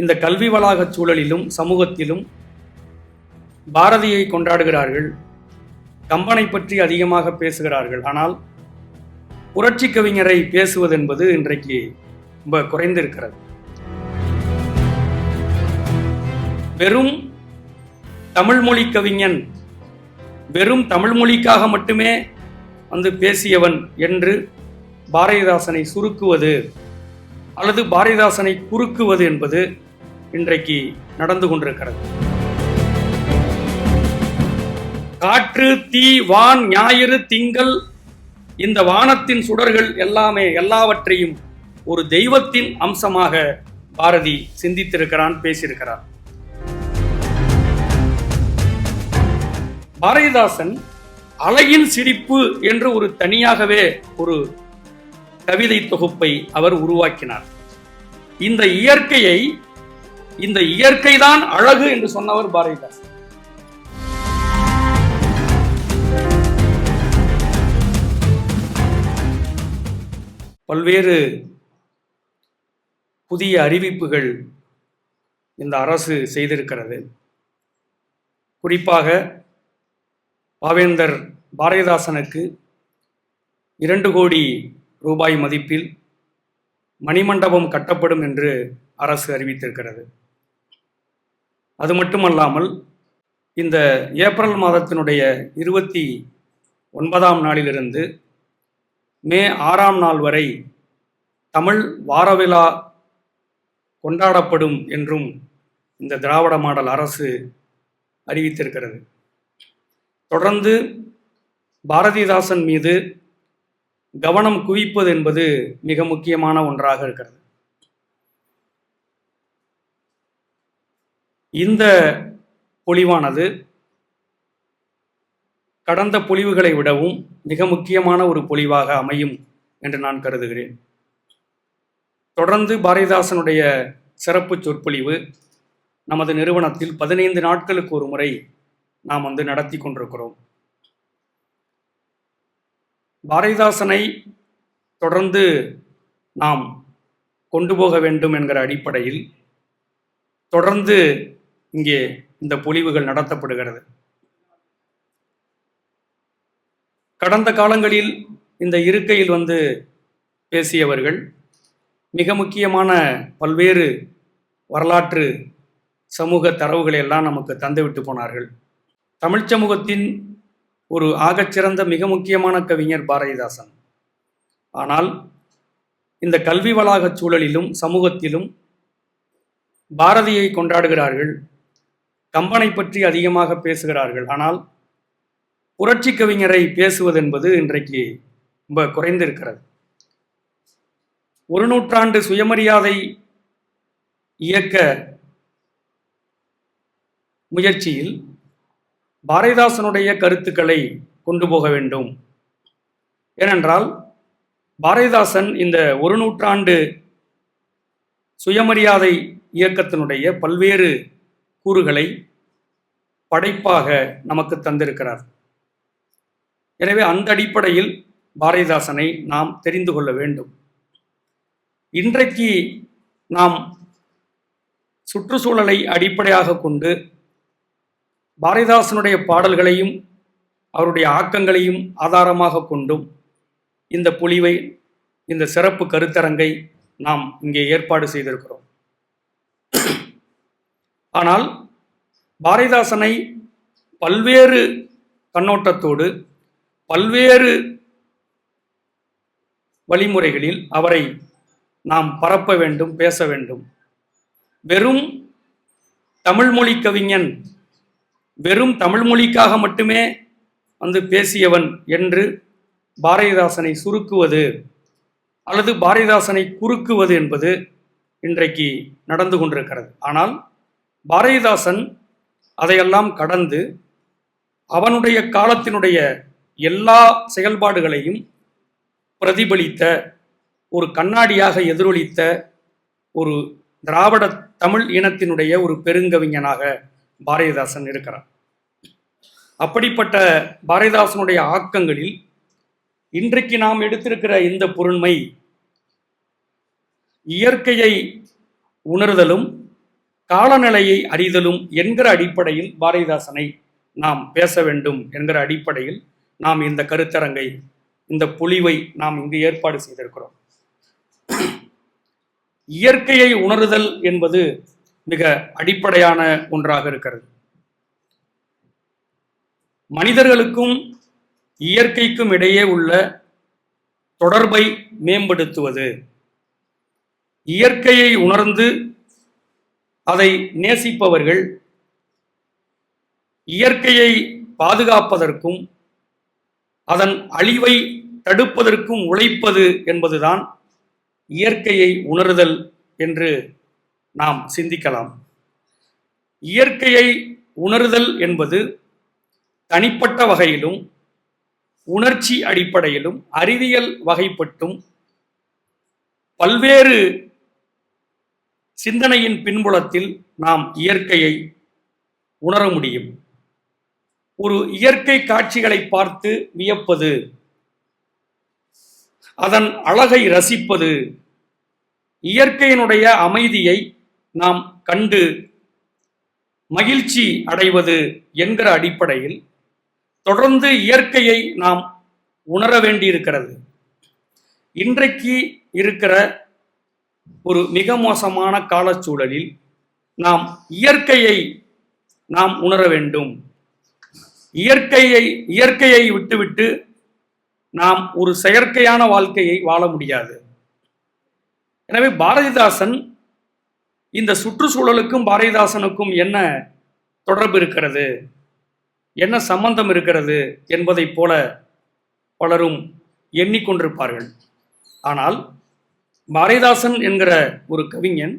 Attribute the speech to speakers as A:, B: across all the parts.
A: இந்த கல்வி வளாக சூழலிலும் சமூகத்திலும் பாரதியை கொண்டாடுகிறார்கள் கம்பனை பற்றி அதிகமாக பேசுகிறார்கள் ஆனால் புரட்சி கவிஞரை பேசுவது என்பது இன்றைக்கு ரொம்ப குறைந்திருக்கிறது வெறும் தமிழ்மொழி கவிஞன் வெறும் தமிழ்மொழிக்காக மட்டுமே வந்து பேசியவன் என்று பாரதிதாசனை சுருக்குவது அல்லது பாரதிதாசனை குறுக்குவது என்பது இன்றைக்கு நடந்து கொண்டிருக்கிறது காற்று தீ வான் ஞாயிறு திங்கள் இந்த வானத்தின் சுடர்கள் எல்லாமே எல்லாவற்றையும் ஒரு தெய்வத்தின் அம்சமாக பாரதி சிந்தித்திருக்கிறான் பேசியிருக்கிறார் பாரதிதாசன் அழகின் சிரிப்பு என்று ஒரு தனியாகவே ஒரு கவிதை தொகுப்பை அவர் உருவாக்கினார் இந்த இயற்கையை இந்த இயற்கை தான் அழகு என்று சொன்னவர் பாரதிதாசன் பல்வேறு புதிய அறிவிப்புகள் இந்த அரசு செய்திருக்கிறது குறிப்பாக பாவேந்தர் பாரதிதாசனுக்கு இரண்டு கோடி ரூபாய் மதிப்பில் மணிமண்டபம் கட்டப்படும் என்று அரசு அறிவித்திருக்கிறது அது மட்டுமல்லாமல் இந்த ஏப்ரல் மாதத்தினுடைய இருபத்தி ஒன்பதாம் நாளிலிருந்து மே ஆறாம் நாள் வரை தமிழ் வாரவிழா கொண்டாடப்படும் என்றும் இந்த திராவிட மாடல் அரசு அறிவித்திருக்கிறது தொடர்ந்து பாரதிதாசன் மீது கவனம் குவிப்பது என்பது மிக முக்கியமான ஒன்றாக இருக்கிறது இந்த பொழிவானது கடந்த பொழிவுகளை விடவும் மிக முக்கியமான ஒரு பொழிவாக அமையும் என்று நான் கருதுகிறேன் தொடர்ந்து பாரதிதாசனுடைய சிறப்பு சொற்பொழிவு நமது நிறுவனத்தில் பதினைந்து நாட்களுக்கு ஒரு முறை நாம் வந்து நடத்தி கொண்டிருக்கிறோம் பாரதிதாசனை தொடர்ந்து நாம் கொண்டு போக வேண்டும் என்கிற அடிப்படையில் தொடர்ந்து இங்கே இந்த பொழிவுகள் நடத்தப்படுகிறது கடந்த காலங்களில் இந்த இருக்கையில் வந்து பேசியவர்கள் மிக முக்கியமான பல்வேறு வரலாற்று சமூக தரவுகளை எல்லாம் நமக்கு தந்துவிட்டு போனார்கள் தமிழ் சமூகத்தின் ஒரு ஆகச்சிறந்த மிக முக்கியமான கவிஞர் பாரதிதாசன் ஆனால் இந்த கல்வி வளாக சூழலிலும் சமூகத்திலும் பாரதியை கொண்டாடுகிறார்கள் கம்பனை பற்றி அதிகமாக பேசுகிறார்கள் ஆனால் புரட்சி கவிஞரை பேசுவதென்பது இன்றைக்கு ரொம்ப குறைந்திருக்கிறது ஒரு நூற்றாண்டு சுயமரியாதை இயக்க முயற்சியில் பாரதிதாசனுடைய கருத்துக்களை கொண்டு போக வேண்டும் ஏனென்றால் பாரதிதாசன் இந்த ஒரு நூற்றாண்டு சுயமரியாதை இயக்கத்தினுடைய பல்வேறு கூறுகளை படைப்பாக நமக்கு தந்திருக்கிறார் எனவே அந்த அடிப்படையில் பாரதிதாசனை நாம் தெரிந்து கொள்ள வேண்டும் இன்றைக்கு நாம் சுற்றுச்சூழலை அடிப்படையாக கொண்டு பாரதிதாசனுடைய பாடல்களையும் அவருடைய ஆக்கங்களையும் ஆதாரமாக கொண்டும் இந்த புலிவை இந்த சிறப்பு கருத்தரங்கை நாம் இங்கே ஏற்பாடு செய்திருக்கிறோம் ஆனால் பாரதிதாசனை பல்வேறு கண்ணோட்டத்தோடு பல்வேறு வழிமுறைகளில் அவரை நாம் பரப்ப வேண்டும் பேச வேண்டும் வெறும் தமிழ்மொழி கவிஞன் வெறும் தமிழ்மொழிக்காக மட்டுமே வந்து பேசியவன் என்று பாரதிதாசனை சுருக்குவது அல்லது பாரதிதாசனை குறுக்குவது என்பது இன்றைக்கு நடந்து கொண்டிருக்கிறது ஆனால் பாரதிதாசன் அதையெல்லாம் கடந்து அவனுடைய காலத்தினுடைய எல்லா செயல்பாடுகளையும் பிரதிபலித்த ஒரு கண்ணாடியாக எதிரொலித்த ஒரு திராவிட தமிழ் இனத்தினுடைய ஒரு பெருங்கவிஞனாக பாரதிதாசன் இருக்கிறார் அப்படிப்பட்ட பாரதிதாசனுடைய ஆக்கங்களில் இன்றைக்கு நாம் எடுத்திருக்கிற இந்த பொருண்மை இயற்கையை உணர்தலும் காலநிலையை அறிதலும் என்கிற அடிப்படையில் பாரதிதாசனை நாம் பேச வேண்டும் என்கிற அடிப்படையில் நாம் இந்த கருத்தரங்கை இந்த புலிவை நாம் இங்கு ஏற்பாடு செய்திருக்கிறோம் இயற்கையை உணருதல் என்பது மிக அடிப்படையான ஒன்றாக இருக்கிறது மனிதர்களுக்கும் இயற்கைக்கும் இடையே உள்ள தொடர்பை மேம்படுத்துவது இயற்கையை உணர்ந்து அதை நேசிப்பவர்கள் இயற்கையை பாதுகாப்பதற்கும் அதன் அழிவை தடுப்பதற்கும் உழைப்பது என்பதுதான் இயற்கையை உணருதல் என்று நாம் சிந்திக்கலாம் இயற்கையை உணருதல் என்பது தனிப்பட்ட வகையிலும் உணர்ச்சி அடிப்படையிலும் அறிவியல் வகைப்பட்டும் பல்வேறு சிந்தனையின் பின்புலத்தில் நாம் இயற்கையை உணர முடியும் ஒரு இயற்கை காட்சிகளை பார்த்து வியப்பது அதன் அழகை ரசிப்பது இயற்கையினுடைய அமைதியை நாம் கண்டு மகிழ்ச்சி அடைவது என்கிற அடிப்படையில் தொடர்ந்து இயற்கையை நாம் உணர வேண்டியிருக்கிறது இன்றைக்கு இருக்கிற ஒரு மிக மோசமான காலச்சூழலில் நாம் இயற்கையை நாம் உணர வேண்டும் இயற்கையை இயற்கையை விட்டுவிட்டு நாம் ஒரு செயற்கையான வாழ்க்கையை வாழ முடியாது எனவே பாரதிதாசன் இந்த சுற்றுச்சூழலுக்கும் பாரதிதாசனுக்கும் என்ன தொடர்பு இருக்கிறது என்ன சம்பந்தம் இருக்கிறது என்பதைப் போல பலரும் எண்ணிக்கொண்டிருப்பார்கள் ஆனால் பாரதிதாசன் என்கிற ஒரு கவிஞன்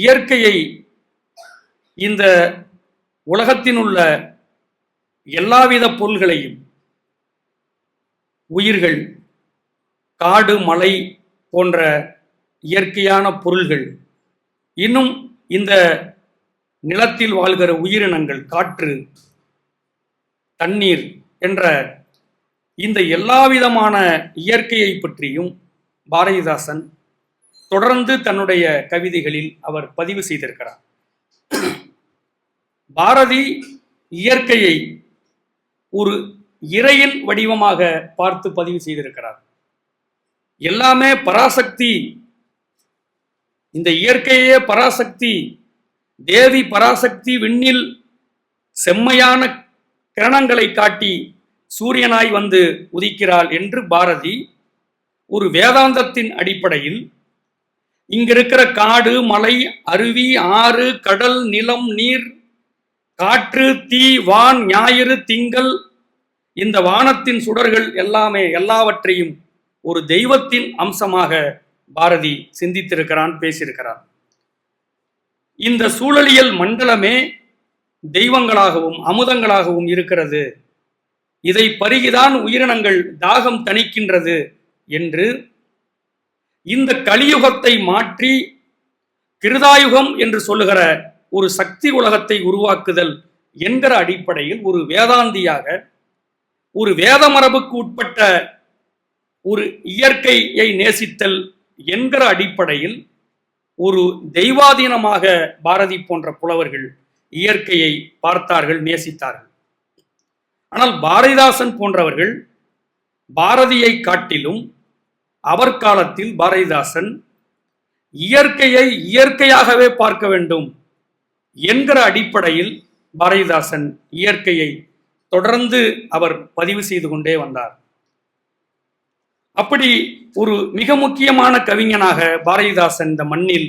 A: இயற்கையை இந்த உலகத்தினுள்ள எல்லாவித பொருள்களையும் உயிர்கள் காடு மலை போன்ற இயற்கையான பொருள்கள் இன்னும் இந்த நிலத்தில் வாழ்கிற உயிரினங்கள் காற்று தண்ணீர் என்ற இந்த எல்லாவிதமான இயற்கையை பற்றியும் பாரதிதாசன் தொடர்ந்து தன்னுடைய கவிதைகளில் அவர் பதிவு செய்திருக்கிறார் பாரதி இயற்கையை ஒரு இறையின் வடிவமாக பார்த்து பதிவு செய்திருக்கிறார் எல்லாமே பராசக்தி இந்த இயற்கையே பராசக்தி தேவி பராசக்தி விண்ணில் செம்மையான கிரணங்களை காட்டி சூரியனாய் வந்து உதிக்கிறாள் என்று பாரதி ஒரு வேதாந்தத்தின் அடிப்படையில் இருக்கிற காடு மலை அருவி ஆறு கடல் நிலம் நீர் காற்று தீ வான் ஞாயிறு திங்கள் இந்த வானத்தின் சுடர்கள் எல்லாமே எல்லாவற்றையும் ஒரு தெய்வத்தின் அம்சமாக பாரதி சிந்தித்திருக்கிறான் பேசியிருக்கிறான் இந்த சூழலியல் மண்டலமே தெய்வங்களாகவும் அமுதங்களாகவும் இருக்கிறது இதை பருகிதான் உயிரினங்கள் தாகம் தணிக்கின்றது என்று இந்த கலியுகத்தை மாற்றி கிருதாயுகம் என்று சொல்லுகிற ஒரு சக்தி உலகத்தை உருவாக்குதல் என்கிற அடிப்படையில் ஒரு வேதாந்தியாக ஒரு வேத மரபுக்கு உட்பட்ட ஒரு இயற்கையை நேசித்தல் என்கிற அடிப்படையில் ஒரு தெய்வாதீனமாக பாரதி போன்ற புலவர்கள் இயற்கையை பார்த்தார்கள் நேசித்தார்கள் ஆனால் பாரதிதாசன் போன்றவர்கள் பாரதியை காட்டிலும் அவர் காலத்தில் பாரதிதாசன் இயற்கையை இயற்கையாகவே பார்க்க வேண்டும் என்கிற அடிப்படையில் பாரதிதாசன் இயற்கையை தொடர்ந்து அவர் பதிவு செய்து கொண்டே வந்தார் அப்படி ஒரு மிக முக்கியமான கவிஞனாக பாரதிதாசன் இந்த மண்ணில்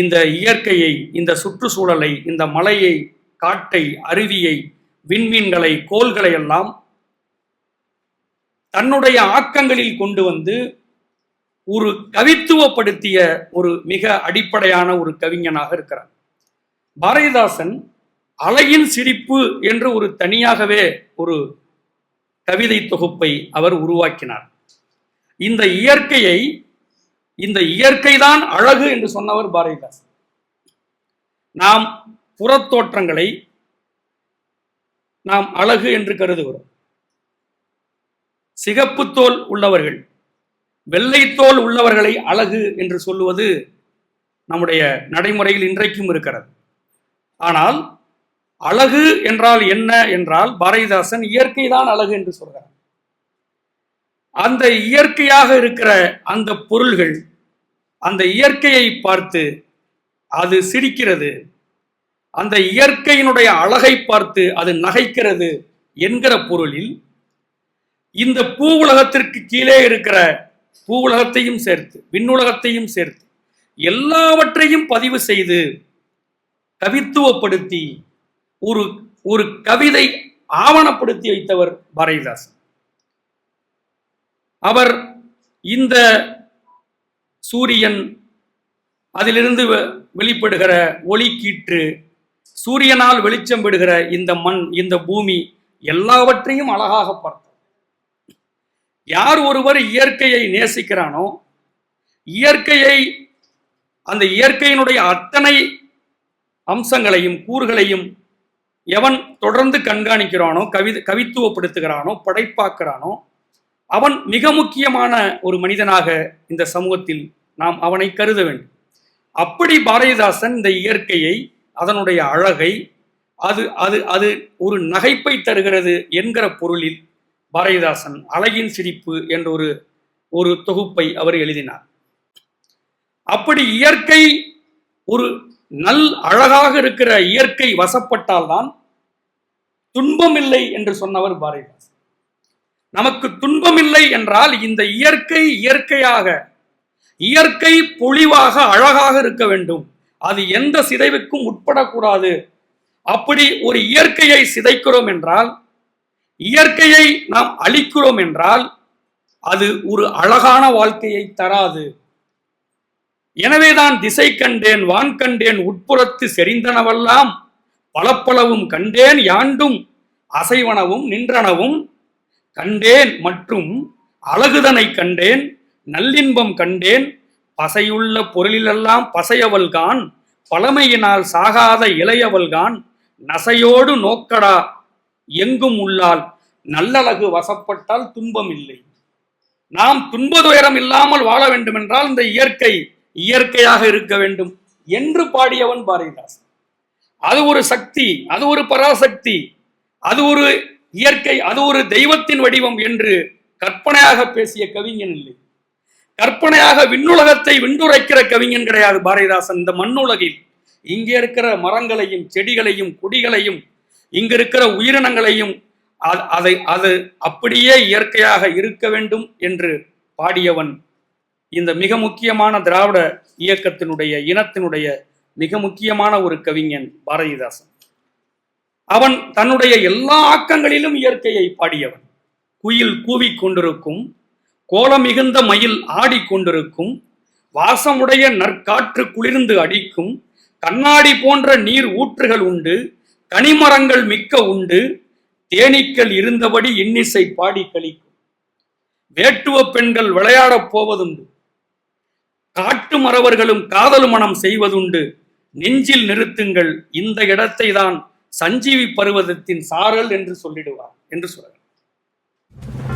A: இந்த இயற்கையை இந்த சுற்றுச்சூழலை இந்த மலையை காட்டை அருவியை விண்மீன்களை கோள்களை எல்லாம் தன்னுடைய ஆக்கங்களில் கொண்டு வந்து ஒரு கவித்துவப்படுத்திய ஒரு மிக அடிப்படையான ஒரு கவிஞனாக இருக்கிறார் பாரதிதாசன் அலையின் சிரிப்பு என்று ஒரு தனியாகவே ஒரு கவிதை தொகுப்பை அவர் உருவாக்கினார் இந்த இயற்கையை இந்த இயற்கை தான் அழகு என்று சொன்னவர் பாரதிதாசன் நாம் புறத்தோற்றங்களை நாம் அழகு என்று கருதுகிறோம் சிகப்பு தோல் உள்ளவர்கள் வெள்ளைத்தோல் உள்ளவர்களை அழகு என்று சொல்லுவது நம்முடைய நடைமுறையில் இன்றைக்கும் இருக்கிறது ஆனால் அழகு என்றால் என்ன என்றால் பாரதிதாசன் இயற்கை தான் அழகு என்று சொல்கிறார் அந்த இயற்கையாக இருக்கிற அந்த பொருள்கள் அந்த இயற்கையை பார்த்து அது சிரிக்கிறது அந்த இயற்கையினுடைய அழகை பார்த்து அது நகைக்கிறது என்கிற பொருளில் இந்த பூ உலகத்திற்கு கீழே இருக்கிற பூ உலகத்தையும் சேர்த்து விண்ணுலகத்தையும் சேர்த்து எல்லாவற்றையும் பதிவு செய்து கவித்துவப்படுத்தி ஒரு ஒரு கவிதை ஆவணப்படுத்தி வைத்தவர் பாரதிதாசன் அவர் இந்த சூரியன் அதிலிருந்து வெளிப்படுகிற ஒளி கீற்று சூரியனால் வெளிச்சம் விடுகிற இந்த மண் இந்த பூமி எல்லாவற்றையும் அழகாக பார்த்தார் யார் ஒருவர் இயற்கையை நேசிக்கிறானோ இயற்கையை அந்த இயற்கையினுடைய அத்தனை அம்சங்களையும் கூறுகளையும் எவன் தொடர்ந்து கண்காணிக்கிறானோ கவி கவித்துவப்படுத்துகிறானோ படைப்பாக்குறானோ அவன் மிக முக்கியமான ஒரு மனிதனாக இந்த சமூகத்தில் நாம் அவனை கருத வேண்டும் அப்படி பாரதிதாசன் இந்த இயற்கையை அதனுடைய அழகை அது அது அது ஒரு நகைப்பை தருகிறது என்கிற பொருளில் பாரதிதாசன் அழகின் சிரிப்பு என்ற ஒரு ஒரு தொகுப்பை அவர் எழுதினார் அப்படி இயற்கை ஒரு நல் அழகாக இருக்கிற இயற்கை வசப்பட்டால்தான் துன்பம் இல்லை என்று சொன்னவர் பாரதிதாசன் நமக்கு துன்பம் இல்லை என்றால் இந்த இயற்கை இயற்கையாக இயற்கை பொழிவாக அழகாக இருக்க வேண்டும் அது எந்த சிதைவுக்கும் உட்படக்கூடாது அப்படி ஒரு இயற்கையை சிதைக்கிறோம் என்றால் இயற்கையை நாம் அழிக்கிறோம் என்றால் அது ஒரு அழகான வாழ்க்கையை தராது எனவேதான் திசை கண்டேன் வான் கண்டேன் உட்புறத்து செறிந்தனவெல்லாம் பலப்பளவும் கண்டேன் யாண்டும் அசைவனவும் நின்றனவும் கண்டேன் மற்றும் அழகுதனை கண்டேன் நல்லின்பம் கண்டேன் பசையுள்ள பொருளிலெல்லாம் பசையவள்கான் பழமையினால் சாகாத இளையவள்கான் நசையோடு நோக்கடா எங்கும் உள்ளால் நல்லழகு வசப்பட்டால் துன்பம் இல்லை நாம் துன்பதுயரம் இல்லாமல் வாழ வேண்டும் என்றால் இந்த இயற்கை இயற்கையாக இருக்க வேண்டும் என்று பாடியவன் பாரதிதாசன் அது ஒரு சக்தி அது ஒரு பராசக்தி அது ஒரு இயற்கை அது ஒரு தெய்வத்தின் வடிவம் என்று கற்பனையாக பேசிய கவிஞன் இல்லை கற்பனையாக விண்ணுலகத்தை விண்டுரைக்கிற கவிஞன் கிடையாது பாரதிதாசன் இந்த மண்ணுலகில் இங்கே இருக்கிற மரங்களையும் செடிகளையும் கொடிகளையும் இங்க இருக்கிற உயிரினங்களையும் அதை அது அப்படியே இயற்கையாக இருக்க வேண்டும் என்று பாடியவன் இந்த மிக முக்கியமான திராவிட இயக்கத்தினுடைய இனத்தினுடைய மிக முக்கியமான ஒரு கவிஞன் பாரதிதாசன் அவன் தன்னுடைய எல்லா ஆக்கங்களிலும் இயற்கையை பாடியவன் குயில் கூவி கொண்டிருக்கும் கோலம் மிகுந்த மயில் ஆடிக்கொண்டிருக்கும் வாசமுடைய நற்காற்று குளிர்ந்து அடிக்கும் கண்ணாடி போன்ற நீர் ஊற்றுகள் உண்டு கனிமரங்கள் மிக்க உண்டு தேனீக்கள் இருந்தபடி இன்னிசை பாடி கழிக்கும் வேட்டுவ பெண்கள் விளையாடப் போவதுண்டு காட்டு மறவர்களும் காதல் மனம் செய்வதுண்டு நெஞ்சில் நிறுத்துங்கள் இந்த இடத்தை தான் சஞ்சீவி பருவதத்தின் சாரல் என்று சொல்லிடுவார் என்று சொல்கிறார்